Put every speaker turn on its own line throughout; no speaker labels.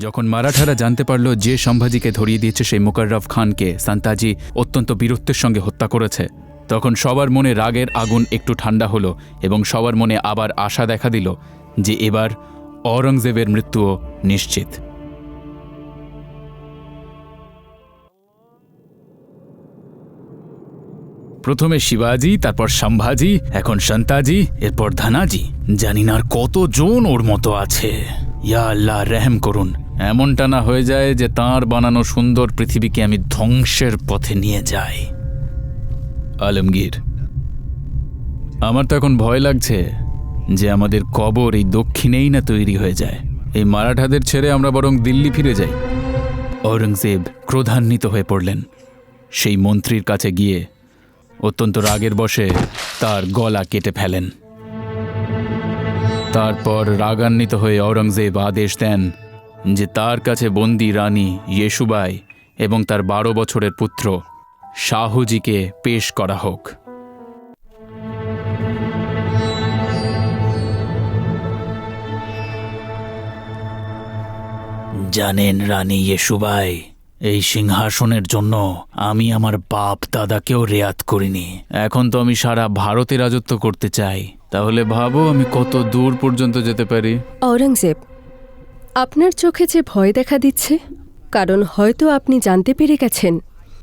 যখন মারাঠারা জানতে পারল যে সম্ভাজিকে ধরিয়ে দিয়েছে সেই মুকাররফ খানকে সান্তাজি অত্যন্ত বীরত্বের সঙ্গে হত্যা করেছে, তখন সবার মনে রাগের আগুন একটু ঠান্ডা হলো এবং সবার মনে আবার আশা দেখা দিল যে এবার অরঙ্গজেবের মৃত্যুও নিশ্চিত। প্রথমে শিবাজি, তারপর সম্ভাজি, এখন সন্তাজি, এরপর ধানাজি। জানি না আর কতজন ওর মতো আছে। ইয়া আল্লাহ রেহম করুন। এমনটা না হয়ে যায় যে তাঁর বানানো সুন্দর পৃথিবীকে আমি ধ্বংসের পথে নিয়ে যাই। আলমগীর, আমার তো এখন ভয় লাগছে যে আমাদের কবর এই দক্ষিণেই না তৈরি হয়ে যায়। এই মারাঠাদের ছেড়ে আমরা বরং দিল্লি ফিরে যাই। ঔরঙ্গজেব ক্রোধান্বিত হয়ে পড়লেন। সেই মন্ত্রীর কাছে গিয়ে অত্যন্ত রাগের বশে তার গলা কেটে ফেলেন। তারপর রাগান্বিত হয়ে ঔরঙ্গজেব আদেশ দেন যে তার কাছে বন্দি রানী ইয়েশুবাই এবং তার বারো বছরের পুত্র শাহুজিকে পেশ করা হোক। জানেন রানী ইয়েশুবাই এই সিংহাসনের জন্য আমি আমার বাপ দাদাকেও রেয়াত করিনি। এখন তো আমি সারা ভারতে রাজত্ব করতে চাই। তাহলে ভাবো আমি কত দূর পর্যন্ত যেতে পারি।
ঔরঙ্গজেব আপনার চোখে যে ভয় দেখা দিচ্ছে, কারণ হয়তো আপনি জানতে পেরে গেছেন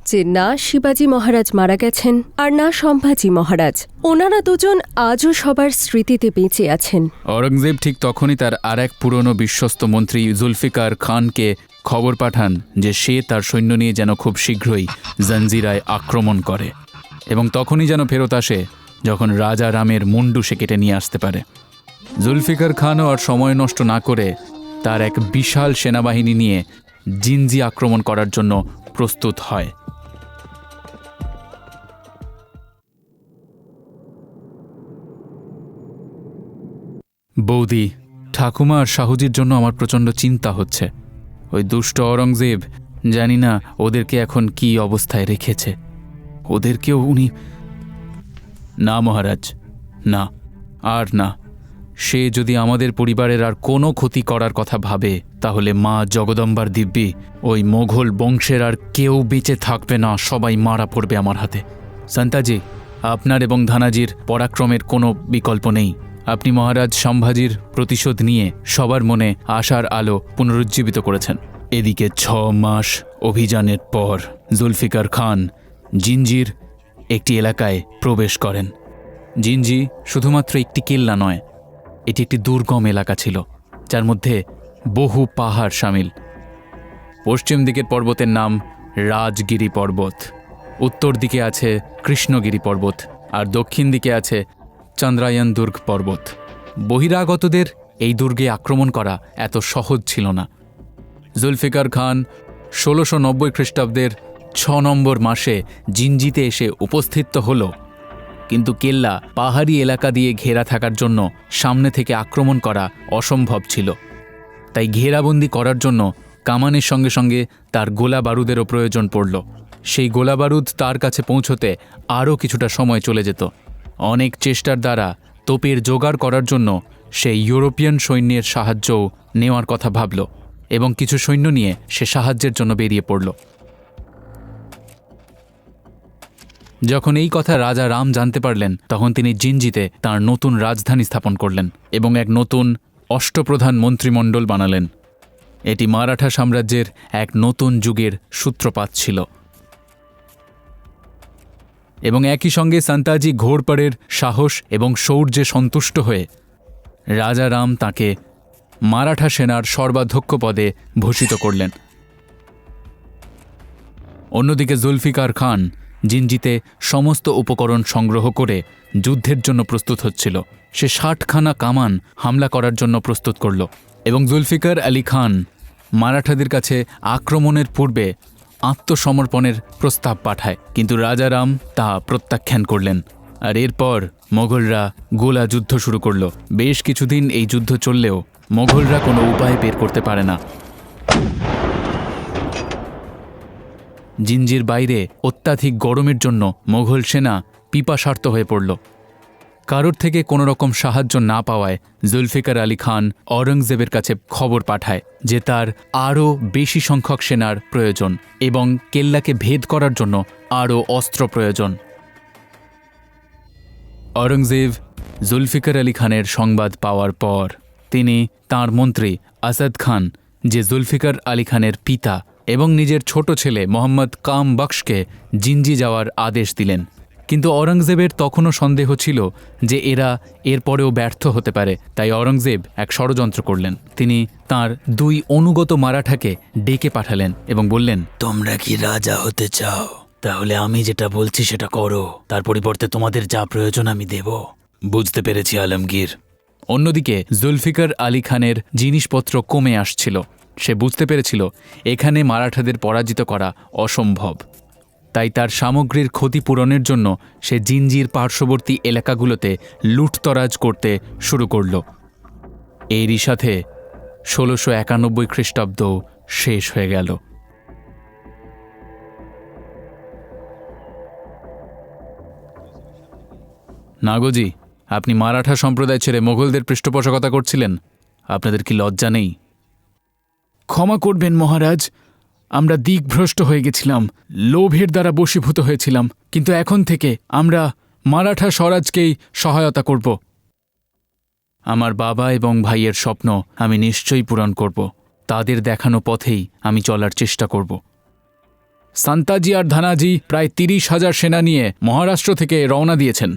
যে না শিবাজি মহারাজ মারা গেছেন আর না সম্ভাজি মহারাজ। ওনারা দুজন আজও সবার স্মৃতিতে বেঁচে আছেন।
ঔরঙ্গজেব ঠিক তখনই তার আর এক পুরনো বিশ্বস্ত মন্ত্রী জুলফিকার খানকে খবর পাঠান যে সে তার সৈন্য নিয়ে যেন খুব শীঘ্রই জঞ্জিরায় আক্রমণ করে এবং তখনই যেন ফেরত আসে যখন রাজা রামের মুন্ডু সে কেটে নিয়ে আসতে পারে। জুলফিকার খানও আর সময় নষ্ট না করে তার এক বিশাল সেনাবাহিনী নিয়ে জিনজি আক্রমণ করার জন্য প্রস্তুত হয়। বৌদি, ঠাকুমা আর শাহুজির জন্য আমার প্রচণ্ড চিন্তা হচ্ছে। ওই দুষ্ট অরঙ্গজেব জানি না ওদেরকে এখন কি অবস্থায় রেখেছে। ওদেরকেও উনি না মহারাজ, না, আর না। সে যদি আমাদের পরিবারের আর কোনো ক্ষতি করার কথা ভাবে, তাহলে মা জগদম্বার দিব্যি, ওই মোঘল বংশের আর কেউ বেঁচে থাকবে না, সবাই মারা পড়বে আমার হাতে। সন্তাজি, আপনার এবং ধানাজির পরাক্রমের কোনো বিকল্প নেই। আপনি মহারাজ সম্ভাজির প্রতিশোধ নিয়ে সবার মনে আশার আলো পুনরুজ্জীবিত করেছেন। এদিকে ছ মাস অভিযানের পর জুলফিকার খান জিঞ্জির একটি এলাকায় প্রবেশ করেন। জিঞ্জি শুধুমাত্র একটি কেল্লা নয় এটি একটি দুর্গম এলাকা ছিল, যার মধ্যে বহু পাহাড় সামিল। পশ্চিম দিকের পর্বতের নাম রাজগিরি পর্বত, উত্তর দিকে আছে কৃষ্ণগিরি পর্বত, আর দক্ষিণ দিকে আছে চন্দ্রায়ন দুর্গ পর্বত। বহিরাগতদের এই দুর্গে আক্রমণ করা এত সহজ ছিল না। জুলফিকার খান ষোলোশো নব্বই খ্রিস্টাব্দের ছ নম্বর মাসে জিনজিতে এসে উপস্থিত হল কিন্তু কেল্লা পাহাড়ি এলাকা দিয়ে ঘেরা থাকার জন্য সামনে থেকে আক্রমণ করা অসম্ভব ছিল। তাই ঘেরাবন্দি করার জন্য কামানের সঙ্গে সঙ্গে তার গোলা বারুদেরও প্রয়োজন পড়ল। সেই গোলা বারুদ তার কাছে পৌঁছতে আরও কিছুটা সময় চলে যেত। অনেক চেষ্টার দ্বারা তোপের জোগাড় করার জন্য সে ইউরোপিয়ান সৈন্যের সাহায্যও নেওয়ার কথা ভাবল এবং কিছু সৈন্য নিয়ে সে সাহায্যের জন্য বেরিয়ে পড়ল। যখন এই কথা রাজা রাম জানতে পারলেন, তখন তিনি জিনজিতে তার নতুন রাজধানী স্থাপন করলেন এবং এক নতুন অষ্টপ্রধান মন্ত্রিমণ্ডল বানালেন। এটি মারাঠা সাম্রাজ্যের এক নতুন যুগের সূত্রপাত ছিল। এবং একই সঙ্গে সান্তাজি ঘোরপাড়ের সাহস এবং শৌর্যে সন্তুষ্ট হয়ে রাজা রাম তাঁকে মারাঠা সেনার সর্বাধ্যক্ষ পদে ভূষিত করলেন। অন্যদিকে জুলফিকার খান জিনজিতে সমস্ত উপকরণ সংগ্রহ করে যুদ্ধের জন্য প্রস্তুত হচ্ছিল। সে ষাটখানা কামান হামলা করার জন্য প্রস্তুত করল এবং জুলফিকার আলী খান মারাঠাদের কাছে আক্রমণের পূর্বে আত্মসমর্পণের প্রস্তাব পাঠায়। কিন্তু রাজারাম তা প্রত্যাখ্যান করলেন। আর এরপর মোগলরা গোলা যুদ্ধ শুরু করল। বেশ কিছুদিন এই যুদ্ধ চললেও মোগলরা কোনো উপায় বের করতে পারে না। জিঞ্জির বাইরে অত্যাধিক গরমের জন্য মোঘল সেনা পিপাসার্ত হয়ে পড়ল। কারোর থেকে কোনো রকম সাহায্য না পাওয়ায় জুলফিকার আলী খান অরঙ্গজেবের কাছে খবর পাঠায় যে তার আরও বেশি সংখ্যক সেনার প্রয়োজন এবং কেল্লাকে ভেদ করার জন্য আরও অস্ত্র প্রয়োজন। অরঙ্গজেব জুলফিকার আলী খানের সংবাদ পাওয়ার পর তিনি তার মন্ত্রী আসাদ খান, যে জুলফিকার আলী খানের পিতা এবং নিজের ছোট ছেলে মোহাম্মদ কাম বক্সকে জিঞ্জি যাওয়ার আদেশ দিলেন। কিন্তু অরঙ্গজেবের তখনও সন্দেহ ছিল যে এরা এরপরেও ব্যর্থ হতে পারে তাই অরঙ্গজেব এক ষড়যন্ত্র করলেন। তিনি তার দুই অনুগত মারাঠাকে ডেকে পাঠালেন এবং বললেন
তোমরা কি রাজা হতে চাও? তাহলে আমি যেটা বলছি সেটা করো। তার পরিবর্তে তোমাদের যা প্রয়োজন আমি দেব। বুঝতে পেরেছি আলমগীর।
অন্যদিকে জুলফিকার আলী খানের জিনিসপত্র কমে আসছিল। সে বুঝতে পেরেছিল, এখানে মারাঠাদের পরাজিত করা অসম্ভব। তাই তার সামগ্রীর ক্ষতিপূরণের জন্য সে জিঞ্জির পার্শ্ববর্তী এলাকাগুলোতে লুটতরাজ করতে শুরু করল। এরই সাথে ষোলোশো একানব্বই খ্রিস্টাব্দ শেষ হয়ে গেল। নাগজি, আপনি মারাঠা সম্প্রদায় ছেড়ে মোগলদের পৃষ্ঠপোষকতা করছিলেন? আপনাদের কি লজ্জা নেই? ক্ষমা করবেন, মহারাজ। আমরা দিকভ্রষ্ট হয়ে গেছিলাম, লোভের দ্বারা বশীভূত হয়েছিলাম, কিন্তু এখন থেকে আমরা মারাঠা স্বরাজকেই সহায়তা করব। আমার বাবা এবং ভাইয়ের স্বপ্ন আমি নিশ্চয়ই পূরণ করব। তাদের দেখানো পথেই আমি চলার চেষ্টা করব। সান্তাজি আর ধানাজি প্রায় তিরিশ হাজার সেনা নিয়ে মহারাষ্ট্র থেকে রওনা দিয়েছেন।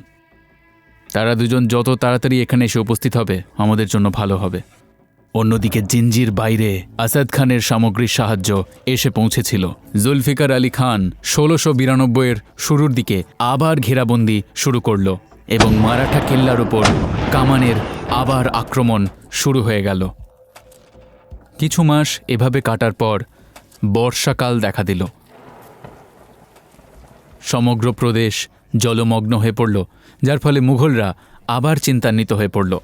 তারা দুজন যত তাড়াতাড়ি এখানে এসে উপস্থিত হবে, আমাদের জন্য ভালো হবে। অন্যদিকে জিঞ্জির বাইরে আসাদ খানের সামগ্রীর সাহায্য এসে পৌঁছেছিল। জুলফিকার আলী খান ষোলোশো বিরানব্বইয়ের শুরুর দিকে আবার ঘেরাবন্দি শুরু করল এবং মারাঠা কেল্লার ওপর কামানের আবার আক্রমণ শুরু হয়ে গেল। কিছু মাস এভাবে কাটার পর বর্ষাকাল দেখা দিল। সমগ্র প্রদেশ জলমগ্ন হয়ে পড়ল, যার ফলে মুঘলরা আবার চিন্তান্বিত হয়ে পড়ল।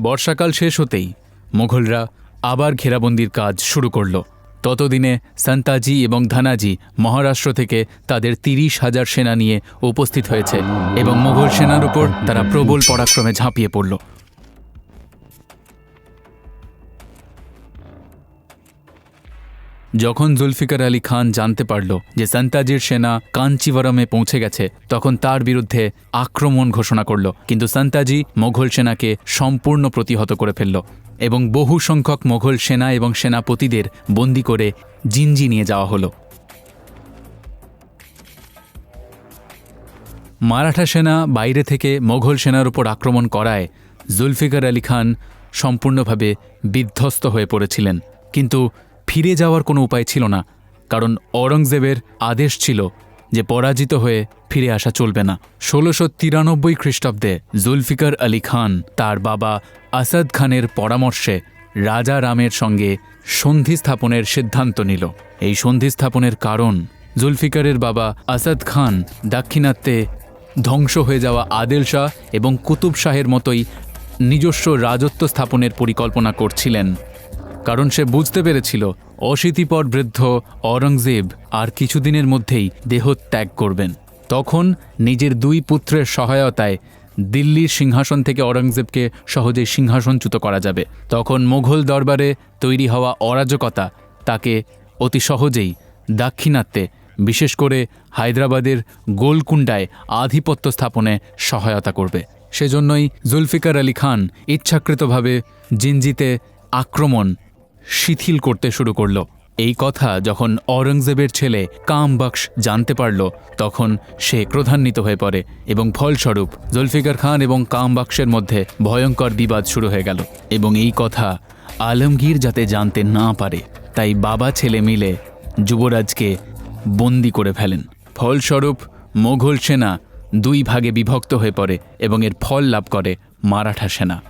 বর্ষাকাল শেষ হতেই মুঘলরা আবার ঘেরাবন্দির কাজ শুরু করল। ততদিনে সন্তাজি এবং ধানাজি মহারাষ্ট্র থেকে তাদের তিরিশ হাজার সেনা নিয়ে উপস্থিত হয়েছে এবং মোঘল সেনার উপর তারা প্রবল পরাক্রমে ঝাঁপিয়ে পড়ল। যখন জুলফিকার আলী খান জানতে পারল যে সান্তাজির সেনা কাঞ্চিবরমে পৌঁছে গেছে, তখন তার বিরুদ্ধে আক্রমণ ঘোষণা করল। কিন্তু সান্তাজি মোঘল সেনাকে সম্পূর্ণ প্রতিহত করে ফেলল এবং বহু সংখ্যক মোঘল সেনা এবং সেনাপতিদের বন্দি করে জিঞ্জি নিয়ে যাওয়া হলো। মারাঠা সেনা বাইরে থেকে মোঘল সেনার উপর আক্রমণ করায় জুলফিকার আলী খান সম্পূর্ণভাবে বিধ্বস্ত হয়ে পড়েছিলেন। কিন্তু ফিরে যাওয়ার কোনো উপায় ছিল না, কারণ অরঙ্গজেবের আদেশ ছিল যে পরাজিত হয়ে ফিরে আসা চলবে না। ষোলোশো তিরানব্বই খ্রিস্টাব্দে জুলফিকার আলী খান তার বাবা আসাদ খানের পরামর্শে রাজা রামের সঙ্গে সন্ধি স্থাপনের সিদ্ধান্ত নিল। এই সন্ধি স্থাপনের কারণ জুলফিকারের বাবা আসাদ খান দাক্ষিণাত্যে ধ্বংস হয়ে যাওয়া আদেল শাহ এবং কুতুব শাহের মতোই নিজস্ব রাজত্ব স্থাপনের পরিকল্পনা করছিলেন। কারণ সে বুঝতে পেরেছিল, অশীতিপর বৃদ্ধ অরঙ্গজেব আর কিছুদিনের মধ্যেই দেহ ত্যাগ করবেন। তখন নিজের দুই পুত্রের সহায়তায় দিল্লির সিংহাসন থেকে অরঙ্গজেবকে সহজেই সিংহাসনচ্যুত করা যাবে। তখন মোঘল দরবারে তৈরি হওয়া অরাজকতা তাকে অতি সহজেই দাক্ষিণাত্যে, বিশেষ করে হায়দ্রাবাদের গোলকুণ্ডায় আধিপত্য স্থাপনে সহায়তা করবে। সেজন্যই জুলফিকার আলী খান ইচ্ছাকৃতভাবে জিঞ্জিতে আক্রমণ শিথিল করতে শুরু করল। এই কথা যখন অরঙ্গজেবের ছেলে কাম বক্স জানতে পারল, তখন সে ক্রধান্বিত হয়ে পড়ে এবং ফলস্বরূপ জুলফিকার খান এবং কাম বক্সের মধ্যে ভয়ঙ্কর বিবাদ শুরু হয়ে গেল এবং এই কথা আলমগীর যাতে জানতে না পারে, তাই বাবা ছেলে মিলে যুবরাজকে বন্দি করে ফেলেন। ফলস্বরূপ মোঘল সেনা দুই ভাগে বিভক্ত হয়ে পড়ে এবং এর ফল লাভ করে মারাঠা সেনা।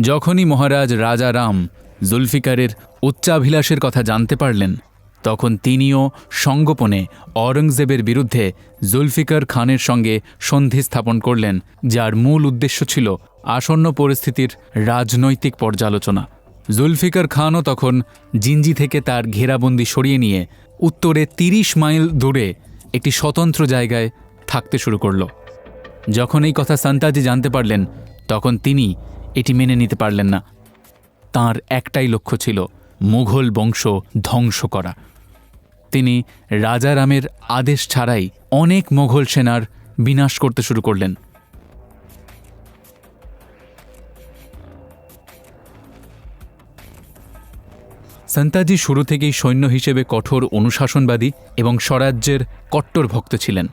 যখনই মহারাজ রাজা রাম জুলফিকারের উচ্চাভিলাষের কথা জানতে পারলেন, তখন তিনিও সঙ্গোপনে অরঙ্গজেবের বিরুদ্ধে জুলফিকার খানের সঙ্গে সন্ধি স্থাপন করলেন, যার মূল উদ্দেশ্য ছিল আসন্ন পরিস্থিতির রাজনৈতিক পর্যালোচনা। জুলফিকার খানও তখন জিঞ্জি থেকে তার ঘেরাবন্দি সরিয়ে নিয়ে উত্তরে তিরিশ মাইল দূরে একটি স্বতন্ত্র জায়গায় থাকতে শুরু করল। যখন এই কথা সান্তাজি জানতে পারলেন, তখন তিনি এটি মেনে নিতে পারলেন না। তার একটাই লক্ষ্য ছিল মুঘল বংশ ধ্বংস করা। তিনি রাজারামের আদেশ ছাড়াই অনেক মোঘল সেনার বিনাশ করতে শুরু করলেন। সন্তাজি শুরু থেকেই সৈন্য হিসেবে কঠোর অনুশাসনবাদী এবং স্বরাজ্যের কট্টর ভক্ত ছিলেন।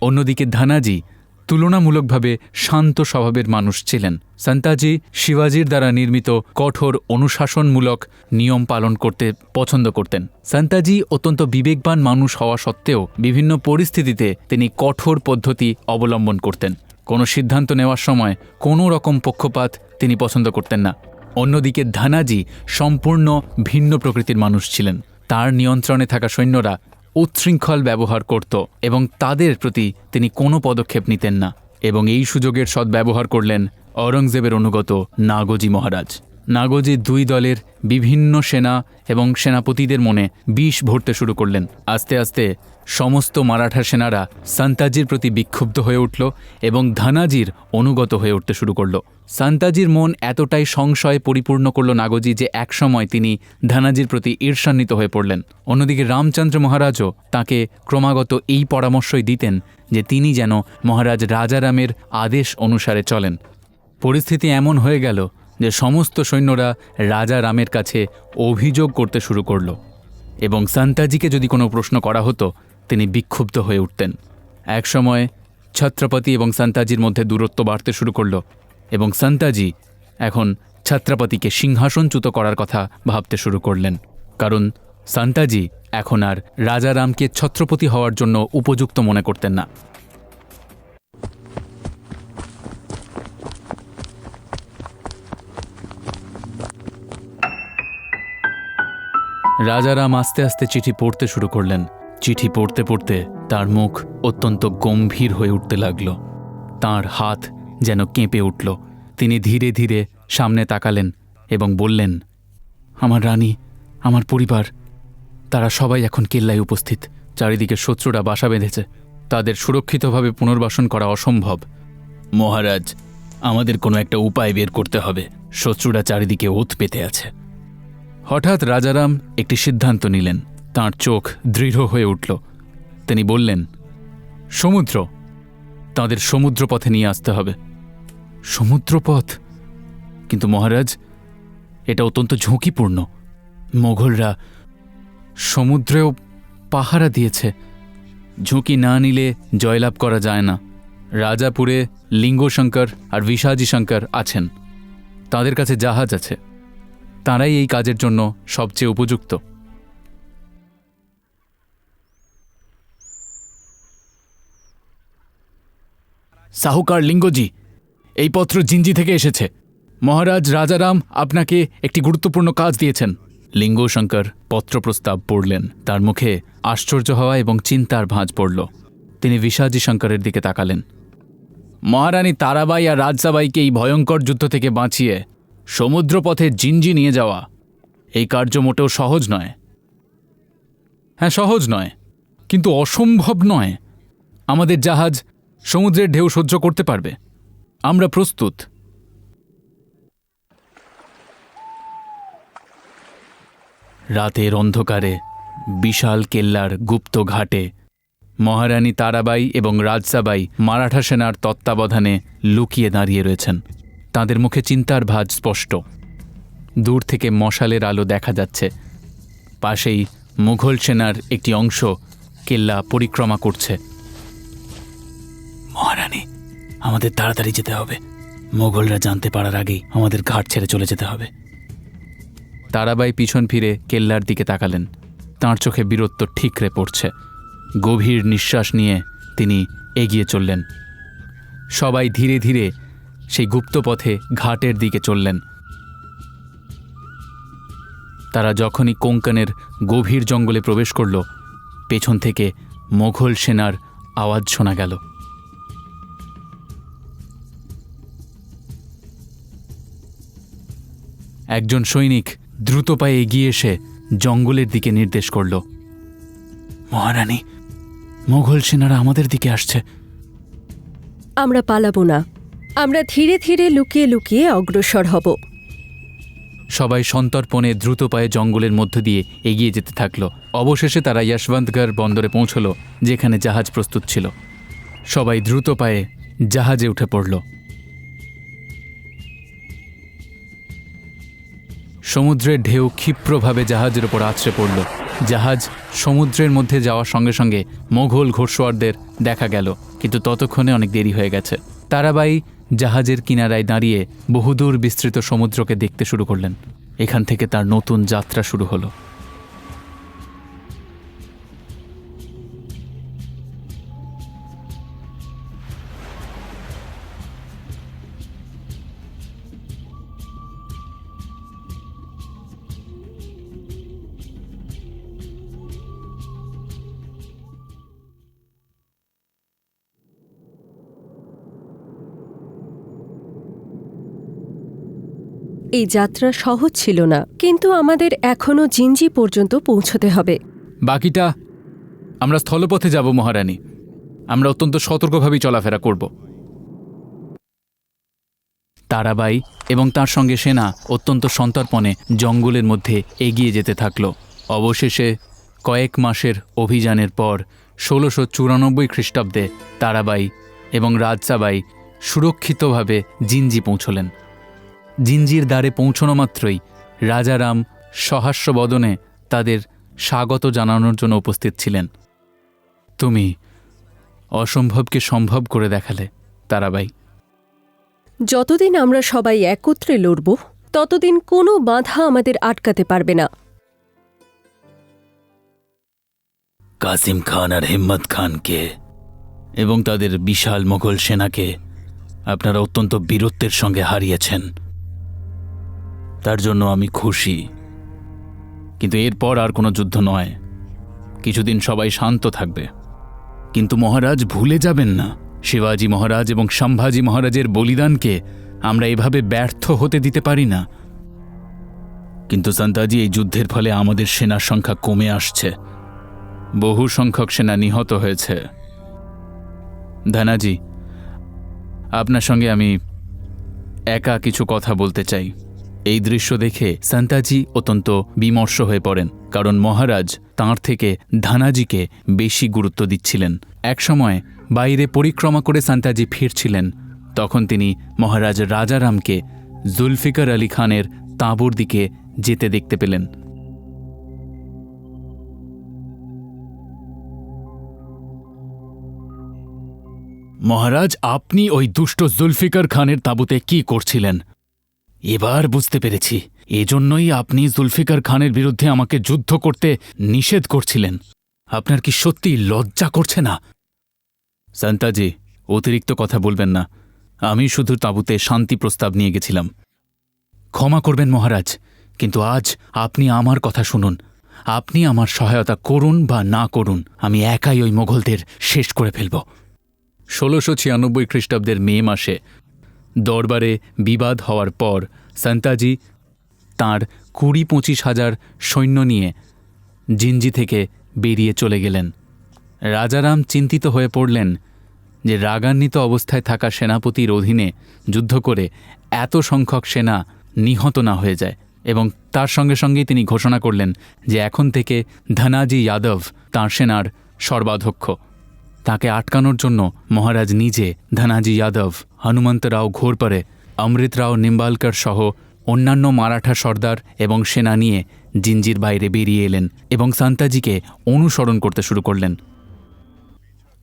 অন্যদিকে ধানাজি তুলনামূলকভাবে শান্ত স্বভাবের মানুষ ছিলেন। সন্তাজি শিবাজির দ্বারা নির্মিত কঠোর অনুশাসনমূলক নিয়ম পালন করতে পছন্দ করতেন। সন্তাজি অত্যন্ত বিবেকবান মানুষ হওয়া সত্ত্বেও বিভিন্ন পরিস্থিতিতে তিনি কঠোর পদ্ধতি অবলম্বন করতেন। কোনো সিদ্ধান্ত নেওয়ার সময় কোনো রকম পক্ষপাত তিনি পছন্দ করতেন না। অন্যদিকে ধানাজি সম্পূর্ণ ভিন্ন প্রকৃতির মানুষ ছিলেন। তার নিয়ন্ত্রণে থাকা সৈন্যরা উচ্ছৃঙ্খল ব্যবহার করত এবং তাদের প্রতি তিনি কোনো পদক্ষেপ নিতেন না। এবং এই সুযোগের সদ্ব্যবহার করলেন অরঙ্গজেবের অনুগত নাগজি মহারাজ। নাগজি দুই দলের বিভিন্ন সেনা এবং সেনাপতিদের মনে বিষ ভরতে শুরু করলেন। আস্তে আস্তে সমস্ত মারাঠা সেনারা সান্তাজির প্রতি বিক্ষুব্ধ হয়ে উঠল এবং ধানাজির অনুগত হয়ে উঠতে শুরু করল। সান্তাজির মন এতটাই সংশয়ে পরিপূর্ণ করল নাগজি যে একসময় তিনি ধানাজির প্রতি ঈর্ষান্বিত হয়ে পড়লেন। অন্যদিকে রামচন্দ্র মহারাজও তাকে ক্রমাগত এই পরামর্শই দিতেন যে তিনি যেন মহারাজ রাজারামের আদেশ অনুসারে চলেন। পরিস্থিতি এমন হয়ে গেল যে সমস্ত সৈন্যরা রাজা রামের কাছে অভিযোগ করতে শুরু করল এবং সান্তাজিকে যদি কোনো প্রশ্ন করা হতো, তিনি বিক্ষুব্ধ হয়ে উঠতেন। একসময় ছত্রপতি এবং সান্তাজির মধ্যে দূরত্ব বাড়তে শুরু করল এবং সান্তাজি এখন ছত্রপতিকে সিংহাসনচ্যুত করার কথা ভাবতে শুরু করলেন। কারণ সান্তাজি এখন আর রাজারামকে ছত্রপতি হওয়ার জন্য উপযুক্ত মনে করতেন না। রাজারাম আস্তে আস্তে চিঠি পড়তে শুরু করলেন। চিঠি পড়তে পড়তে তার মুখ অত্যন্ত গম্ভীর হয়ে উঠতে লাগল। তার হাত যেন কেঁপে উঠল। তিনি ধীরে ধীরে সামনে তাকালেন এবং বললেন, আমার রানী, আমার পরিবার, তারা সবাই এখন কেল্লায় উপস্থিত। চারিদিকে শত্রুরা বাসা বেঁধেছে। তাদের সুরক্ষিতভাবে পুনর্বাসন করা অসম্ভব। মহারাজ, আমাদের কোনো একটা উপায় বের করতে হবে। শত্রুরা চারিদিকে ওত পেতে আছে। হঠাৎ রাজারাম একটি সিদ্ধান্ত নিলেন। তার চোখ দৃঢ় হয়ে উঠল। তিনি বললেন, সমুদ্র, তাদের সমুদ্রপথে নিয়ে আসতে হবে। সমুদ্রপথ? কিন্তু মহারাজ, এটা অত্যন্ত ঝুঁকিপূর্ণ। মোঘলরা সমুদ্রেও পাহারা দিয়েছে। ঝুঁকি না নিলে জয়লাভ করা যায় না। রাজাপুরে লিঙ্গশঙ্কর আর বিষাজি শঙ্কর আছেন। তাদের কাছে জাহাজ আছে। তারাই এই কাজের জন্য সবচেয়ে উপযুক্ত। সাহুকার লিঙ্গজি, এই পত্র জিঞ্জি থেকে এসেছে। মহারাজ রাজারাম আপনাকে একটি গুরুত্বপূর্ণ কাজ দিয়েছেন। লিঙ্গশঙ্কর পত্র প্রস্তাব পড়লেন। তার মুখে আশ্চর্য হওয়া এবং চিন্তার ভাঁজ পড়ল। তিনি বিষাজি শঙ্করের দিকে তাকালেন। মহারানী তারাবাই আর রাজসাবাইকে এই ভয়ঙ্কর যুদ্ধ থেকে বাঁচিয়ে সমুদ্রপথে জিঞ্জি নিয়ে যাওয়া। এই কার্য মোটেও সহজ নয়। হ্যাঁ সহজ নয়, কিন্তু অসম্ভব নয়। আমাদের জাহাজ সমুদ্রের ঢেউ সহ্য করতে পারবে। আমরা প্রস্তুত। রাতের অন্ধকারে বিশাল কেল্লার গুপ্ত ঘাটে মহারানী তারাবাই এবং রাজসাবাই মারাঠা সেনার তত্ত্বাবধানে লুকিয়ে দাঁড়িয়ে রয়েছেন। তাদের মুখে চিন্তার ভাঁজ স্পষ্ট। দূর থেকে মশালের আলো দেখা যাচ্ছে। পাশেই মুঘল সেনার একটি অংশ কেল্লা পরিক্রমা করছে।
মহারানী, আমাদের তাড়াতাড়ি যেতে হবে। মোগলরা জানতে পারার আগেই আমাদের ঘাট ছেড়ে চলে যেতে হবে।
তারাবাই পিছন ফিরে কেল্লার দিকে তাকালেন। তাঁর চোখে বীরত্ব ঠিকরে পড়ছে। গভীর নিঃশ্বাস নিয়ে তিনি এগিয়ে চললেন। সবাই ধীরে ধীরে সেই গুপ্তপথে ঘাটের দিকে চললেন। তারা যখনই কোঙ্কনের গভীর জঙ্গলে প্রবেশ করল, পেছন থেকে মোঘল সেনার আওয়াজ শোনা গেল। একজন সৈনিক দ্রুত পায়ে এগিয়ে এসে জঙ্গলের দিকে নির্দেশ করল,
মহারানী,
মোঘল সেনারা আমাদের দিকে আসছে।
আমরা পালাবো না। আমরা ধীরে ধীরে লুকিয়ে লুকিয়ে অগ্রসর হব।
সবাই সন্তর্পণে দ্রুত পায়ে জঙ্গলের মধ্য দিয়ে এগিয়ে যেতে থাকল। অবশেষে তারা যশবন্তগড় বন্দরে পৌঁছলো, যেখানে জাহাজ প্রস্তুত ছিল। সবাই দ্রুত পায়ে জাহাজে উঠে পড়ল। সমুদ্রের ঢেউ ক্ষিপ্রভাবে জাহাজের ওপর আছড়ে পড়ল। জাহাজ সমুদ্রের মধ্যে যাওয়ার সঙ্গে সঙ্গে মোঘল ঘোড়সওয়ারদের দেখা গেল, কিন্তু ততক্ষণে অনেক দেরি হয়ে গেছে। তারাবাই জাহাজের কিনারায় দাঁড়িয়ে বহুদূর বিস্তৃত সমুদ্রকে দেখতে শুরু করলেন। এখান থেকে তার নতুন যাত্রা শুরু হলো।
এই যাত্রা সহজ ছিল না, কিন্তু আমাদের এখনও জিঞ্জি পর্যন্ত পৌঁছতে হবে।
বাকিটা আমরা স্থলপথে যাব, মহারানী। আমরা অত্যন্ত সতর্কভাবেই চলাফেরা করব। তারাবাই এবং তার সঙ্গে সেনা অত্যন্ত সন্তর্পণে জঙ্গলের মধ্যে এগিয়ে যেতে থাকল। অবশেষে কয়েক মাসের অভিযানের পর ষোলোশো চুরানব্বই খ্রিস্টাব্দে তারাবাই এবং রাজসাবাই সুরক্ষিতভাবে জিঞ্জি পৌঁছলেন। জিঞ্জির দ্বারে পৌঁছনো মাত্রই রাজারাম সহাস্যবদনে তাদের স্বাগত জানানোর জন্য উপস্থিত ছিলেন। তুমি অসম্ভবকে সম্ভব করে দেখালে তারাবাই।
যতদিন আমরা সবাই একত্রে লড়ব ততদিন কোনো বাধা আমাদের আটকাতে পারবে না।
কাসিম খান আর হিম্মত খানকে এবং তাদের বিশাল মোগল সেনাকে আপনারা অত্যন্ত বীরত্বের সঙ্গে হারিয়েছেন। তার জন্য আমি খুশি। কিন্তু এরপর আর কোনো যুদ্ধ নয়। কিছুদিন সবাই শান্ত থাকবে। কিন্তু মহারাজ ভুলে যাবেন না। শিবাজি মহারাজ এবং সম্ভাজি মহারাজের বলিদানকে আমরা এভাবে ব্যর্থ হতে দিতে পারি না। কিন্তু সন্তাজি, এই যুদ্ধের ফলে আমাদের সেনার সংখ্যা কমে আসছে। বহু সংখ্যক সেনা নিহত হয়েছে। ধানাজি, আপনার সঙ্গে আমি একা কিছু কথা বলতে চাই। এই দৃশ্য দেখে সান্তাজি অত্যন্ত বিমর্ষ হয়ে পড়েন, কারণ মহারাজ তাঁর থেকে ধানাজিকে বেশি গুরুত্ব দিচ্ছিলেন। একসময় বাইরে পরিক্রমা করে সান্তাজি ফিরছিলেন, তখন তিনি মহারাজ রাজারামকে জুলফিকার আলী খানের তাঁবুর দিকে যেতে দেখতে পেলেন। মহারাজ, আপনি ওই দুষ্ট জুলফিকার খানের তাঁবুতে কি করছিলেন? এবার বুঝতে পেরেছি। এজন্যই আপনি জুলফিকার খানের বিরুদ্ধে আমাকে যুদ্ধ করতে নিষেধ করছিলেন। আপনার কি সত্যি লজ্জা করছে না? সান্তাজি, অতিরিক্ত কথা বলবেন না। আমি শুধু তাঁবুতে শান্তি প্রস্তাব নিয়ে গেছিলাম। ক্ষমা করবেন মহারাজ, কিন্তু আজ আপনি আমার কথা শুনুন। আপনি আমার সহায়তা করুন বা না করুন, আমি একাই ওই মোঘলদের শেষ করে ফেলব। ষোলোশো ছিয়ানব্বই খ্রিস্টাব্দের মে মাসে দরবারে বিবাদ হওয়ার পর সান্তাজি তাঁর কুড়ি পঁচিশ হাজার সৈন্য নিয়ে জিঞ্জি থেকে বেরিয়ে চলে গেলেন। রাজারাম চিন্তিত হয়ে পড়লেন যে রাগান্বিত অবস্থায় থাকা সেনাপতির অধীনে যুদ্ধ করে এত সংখ্যক সেনা নিহত না হয়ে যায় এবং তার সঙ্গে সঙ্গেই তিনি ঘোষণা করলেন যে এখন থেকে ধনাজি যাদব তাঁর সেনার সর্বাধ্যক্ষ। তাকে আটকানোর জন্য মহারাজ নিজে ধনাজি যাদব হনুমন্তরাও ঘোরপারে অমৃতরাও নিম্বালকর সহ অন্যান্য মারাঠা সর্দার এবং সেনা নিয়ে জিঞ্জির বাইরে বেরিয়ে এলেন এবং সান্তাজিকে অনুসরণ করতে শুরু করলেন।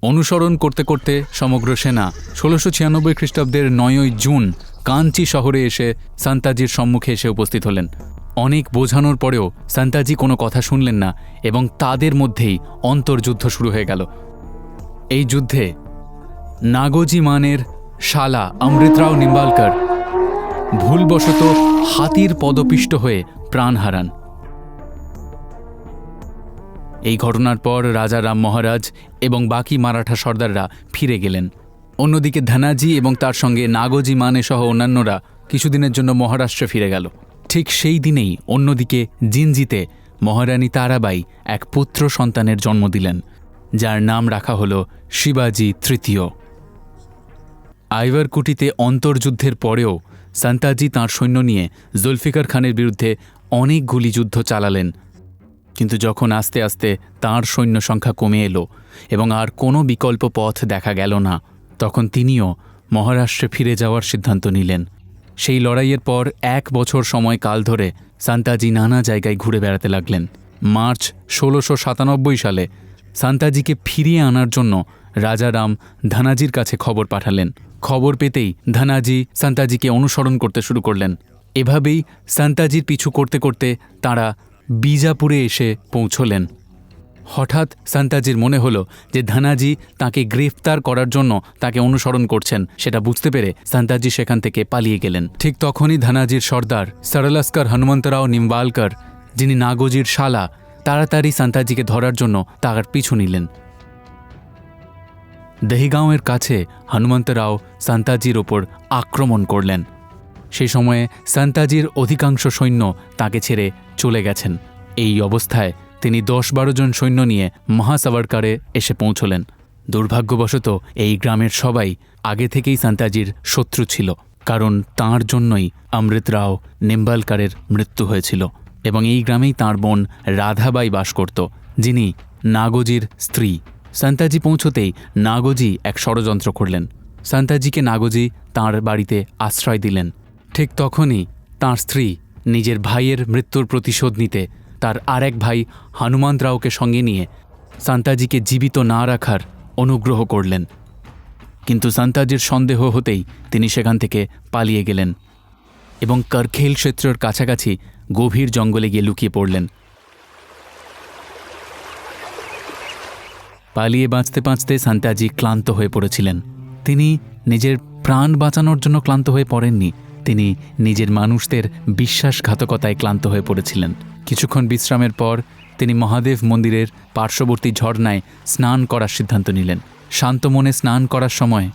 অনুসরণ করতে করতে সমগ্র সেনা ষোলোশো ছিয়ানব্বই খ্রিস্টাব্দের নয়ই জুন কাঞ্চি শহরে এসে সান্তাজির সম্মুখে এসে উপস্থিত হলেন। অনেক বোঝানোর পরেও সান্তাজি কোনো কথা শুনলেন না এবং তাদের মধ্যেই অন্তর্যুদ্ধ শুরু হয়ে গেল। এই যুদ্ধে নাগোজি মানের শালা অমৃতরাও নিম্বালকর। ভুলবশত হাতির পদপিষ্ট হয়ে প্রাণ হারান। এই ঘটনার পর রাজা রাম মহারাজ এবং বাকি মারাঠা সর্দাররা ফিরে গেলেন। অন্যদিকে ধানাজি এবং তার সঙ্গে নাগোজি মানে সহ অন্যান্যরা কিছুদিনের জন্য মহারাষ্ট্রে ফিরে গেল। ঠিক সেই দিনেই অন্যদিকে জিনজিতে মহারানী তারাবাই এক পুত্র সন্তানের জন্ম দিলেন, যার নাম রাখা হল শিবাজি তৃতীয়। আইভারকুটিতে অন্তর্যুদ্ধের পরেও সান্তাজি তাঁর সৈন্য নিয়ে জুলফিকার খানের বিরুদ্ধে অনেকগুলি যুদ্ধ চালালেন। কিন্তু যখন আস্তে আস্তে তাঁর সৈন্য সংখ্যা কমে এলো এবং আর কোনো বিকল্প পথ দেখা গেল না, তখন তিনিও মহারাষ্ট্রে ফিরে যাওয়ার সিদ্ধান্ত নিলেন। সেই লড়াইয়ের পর এক বছর সময়কাল ধরে সান্তাজি নানা জায়গায় ঘুরে বেড়াতে লাগলেন। মার্চ ষোলোশো সাতানব্বই সালে সান্তাজিকে ফিরিয়ে আনার জন্য রাজারাম ধানাজির কাছে খবর পাঠালেন। খবর পেতেই ধানাজি সান্তাজিকে অনুসরণ করতে শুরু করলেন। এভাবেই সান্তাজির পিছু করতে করতে তাঁরা বিজাপুরে এসে পৌঁছলেন। হঠাৎ সান্তাজির মনে হলো যে ধানাজি তাকে গ্রেফতার করার জন্য তাকে অনুসরণ করছেন। সেটা বুঝতে পেরে সান্তাজি সেখান থেকে পালিয়ে গেলেন। ঠিক তখনই ধানাজির সর্দার সরলাস্কর হনুমন্তরাও নিম্বালকর, যিনি নাগোজির শালা, তাড়াতাড়ি সান্তাজিকে ধরার জন্য তার পিছু নিলেন। দহিগাঁওয়ের কাছে হনুমন্তরাও সান্তাজির ওপর আক্রমণ করলেন। সেই সময়ে সান্তাজির অধিকাংশ সৈন্য তাকে ছেড়ে চলে গেছেন। এই অবস্থায় তিনি দশ বারো জন সৈন্য নিয়ে মহাসাভারকারে এসে পৌঁছলেন। দুর্ভাগ্যবশত এই গ্রামের সবাই আগে থেকেই সান্তাজির শত্রু ছিল, কারণ তাঁর জন্যই অমৃত রাও নিম্বালকারের মৃত্যু হয়েছিল এবং এই গ্রামেই তাঁর বোন রাধাবাই বাস করত, যিনি নাগোজির স্ত্রী। সান্তাজি পৌঁছতেই নাগোজি এক ষড়যন্ত্র করলেন। সান্তাজিকে নাগোজি তাঁর বাড়িতে আশ্রয় দিলেন। ঠিক তখনই তাঁর স্ত্রী নিজের ভাইয়ের মৃত্যুর প্রতিশোধ নিতে তার আরেক ভাই হনুমান রাওকে সঙ্গে নিয়ে সান্তাজিকে জীবিত না রাখার অনুগ্রহ করলেন। কিন্তু সান্তাজির সন্দেহ হতেই তিনি সেখান থেকে পালিয়ে গেলেন এবং কারখেল ক্ষেত্রের কাছাকাছি গভীর জঙ্গলে গিয়ে লুকিয়ে পড়লেন। পালিয়ে বাঁচতে বাঁচতে সান্তাজি ক্লান্ত হয়ে পড়েছিলেন। তিনি নিজের প্রাণ বাঁচানোর জন্য ক্লান্ত হয়ে পড়েননি। তিনি নিজের মানুষদের বিশ্বাসঘাতকতায় ক্লান্ত হয়ে পড়েছিলেন। কিছুক্ষণ বিশ্রামের পর তিনি মহাদেব মন্দিরের পার্শ্ববর্তী ঝর্ণায় স্নান করার সিদ্ধান্ত নিলেন। শান্ত মনে স্নান করার সময়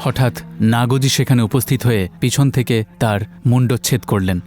হঠাৎ নাগজি সেখানে উপস্থিত হয়ে পিছন থেকে তার মুণ্ডচ্ছেদ করলেন।